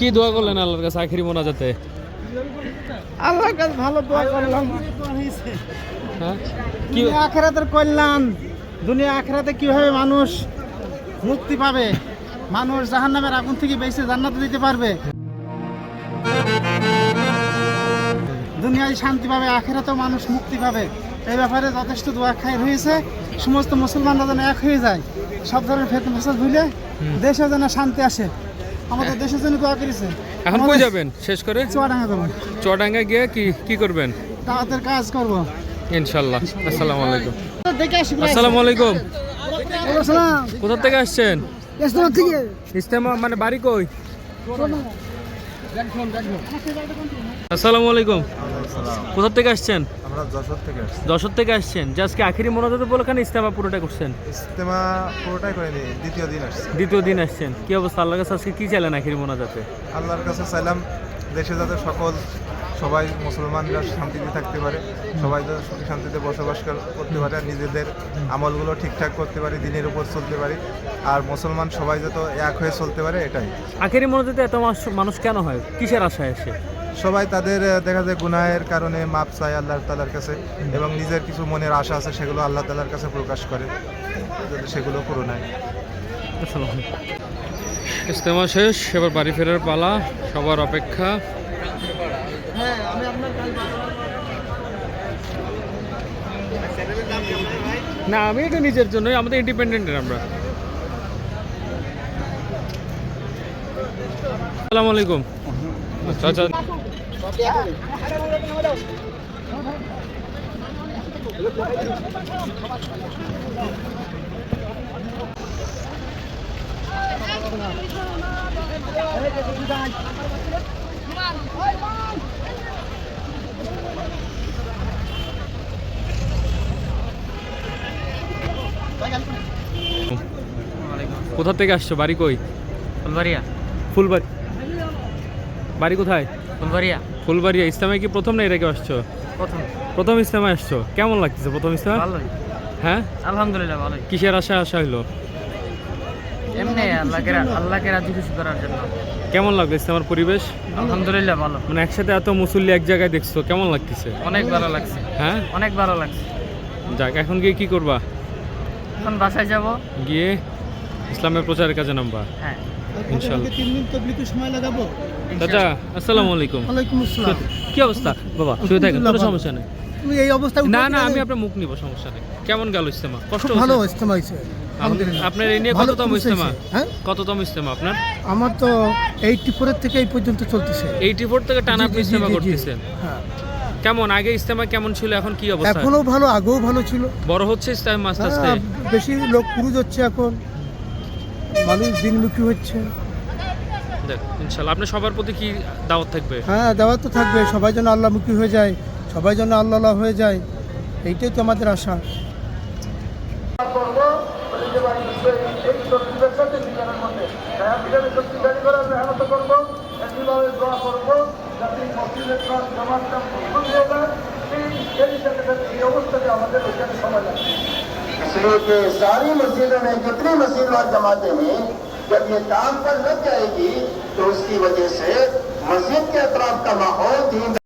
কি দোয়া করলেন আল্লাহর কাছে আখিরি মোনাজাতে? আল্লাহর কাছে ভালো দোয়া করলাম। হ্যাঁ? কি আখেরাতের কল্যাণ। দুনিয়া আখেরাতে কীভাবে মানুষ মুক্তি পাবে? মানুষ জাহান্নামের আগুন থেকে বেঁচে জান্নাতে দিতে পারবে? দুনিয়ায় শান্তি পাবে আখেরাতেও মানুষ মুক্তি পাবে। এই ব্যাপারে যথেষ্ট দোয়া খাই হয়েছে। সমস্ত মুসলমানরা যেন এক হয়ে যায়। সব ধরনের ফেত ফেসাদ ভুলে দেশে যেন শান্তি আসে। আমাদের দেশের জন্য দোয়া করেছে এখন কই যাবেন? শেষ করে? চুয়াডাঙ্গা যাবেন চুয়াডাঙ্গা গিয়ে কি কি করবেন? তাদের কাজ করব। ইনশাআল্লাহ আসসালামু আলাইকুম। আসসালামু আলাইকুম। কোথা থেকে আসছেন? ইস্তেমা মানে বাড়ি কই? আসসালামু আলাইকুম। কোথা থেকে আসছেন? আমরা যশোর থেকে আসছি। যশোর থেকে আসছেন। যে আজকে আখেরি মোনাজাতে বলে কেন ইস্তেমা পুরোটা করছেন? ইস্তেমা পুরোটাই করেনি দ্বিতীয় দিন আসছি। দ্বিতীয় দিন আসছেন। কি অবস্থা? আল্লাহ কাছে আজকে কি চাইলেন আখেরি মোনাজাতে? আল্লাহর কাছে চাইলাম দেশে যাতে সকল সবাই মুসলমানরা শান্তিতে থাকতে পারে সবাই যাতে সুখী শান্তিতে বসবাস কর- করতে পারে আর নিজেদের আমলগুলো ঠিকঠাক করতে পারি দিনের উপর চলতে পারি। আর মুসলমান সবাই যাতে এক হয়ে চলতে পারে এটাই। আখেরি মোনাজাতে এত মানুষ- মানুষ কেন হয়? কিসের আশায় আসে? সবাই তাদের দেখা যায় গুনাহের কারণে মাপ চায় আল্লাহ তালার কাছে এবং নিজের কিছু মনের আশা আছে সেগুলো আল্লাহ তালার কাছে প্রকাশ করে। যাতে সেগুলো পূরণ হয় ইস্তেমা শেষ এবার বাড়ি ফেরার পালা সবার অপেক্ষা। না আমি এটা নিজের জন্যই আমাদের ইন্ডিপেন্ডেন্টের আমরা। আসসালামু আলাইকুম। আচ্ছা আচ্ছা। কোথা থেকে আসছো? বাড়ি কই? ফুলবাড়িয়া। ফুলবাড়ি। বাড়ি কোথায়? ফুলবাড়িয়া। ফুলবাড়িয়া। ইসলামে কি প্রথম না আগে আসছো? প্রথম। প্রথম ইসলামে আসছো। কেমন লাগতেছে প্রথম ইসলাম? ভালোই। হ্যাঁ? আলহামদুলিল্লাহ ভালোই। কিসের আশা আসা হইল? এমনি আল্লাহকে আল্লাহকে রাজি খুশি করার জন্য। কেমন লাগল ইসলামের পরিবেশ? আলহামদুলিল্লাহ ভালো। মানে একসাথে এত মুসল্লি এক জায়গায় দেখছ কেমন লাগতেছে? অনেক ভালো লাগছে। হ্যাঁ? অনেক ভালো লাগছে। যাক এখন গিয়ে কি করবা? এখন বাসায় যাব। গিয়ে ইসলামের প্রচারের কাজে নামবা। হ্যাঁ। ইনশাল্লাহ। তিন মিনিট তবলিকে সময় লাগাবো। চাচা আসসালামু আলাইকুম। ওয়ালাইকুম আসসালাম। কি অবস্থা? বাবা শুয়ে থাকেন কোনো সমস্যা নেই। তুমি এই অবস্থা না না আমি আপনার মুখ নিব সমস্যা নেই। কেমন গেল ইস্তেমা কষ্ট ভালো ইস্তেমা হয়েছে। আপনার এই নিয়ে কততম ইস্তেমা হ্যাঁ? কততম ইস্তেমা আপনার? আমার তো ফোরের থেকে এই পর্যন্ত চলতেছে। এইটি ফোর থেকে টানা আপনি ইস্তেমা। করতেছেন হ্যাঁ। কেমন? আগে ইস্তেমা কেমন ছিল? এখন কি অবস্থা? এখনও ভালো আগেও ভালো ছিল। বড় হচ্ছে ইস্তেমা আস্তে আস্তে হ্যাঁ, বেশি লোক পুরুষ হচ্ছে এখন। মানুষ দিনমুখী হচ্ছে। দেখ, ইনশাল্লাহ। আপনার সবার প্রতি কি দাওয়াত থাকবে? হ্যাঁ দেওয়া তো থাকবে। সবাই যেন আল্লাহমুখী হয়ে যায় সবাই যেন আল্লাহ আল্লাহ হয়ে যায় এইটাই তো আমাদের আশা। মসজিদের اس لیے کہ ساری مسجدوں میں جتنی مسجد اور جماعتیں ہیں، جب یہ کام پر لگ جائے گی، تو اس کی وجہ سے مسجد کے اطراف کا ماحول دین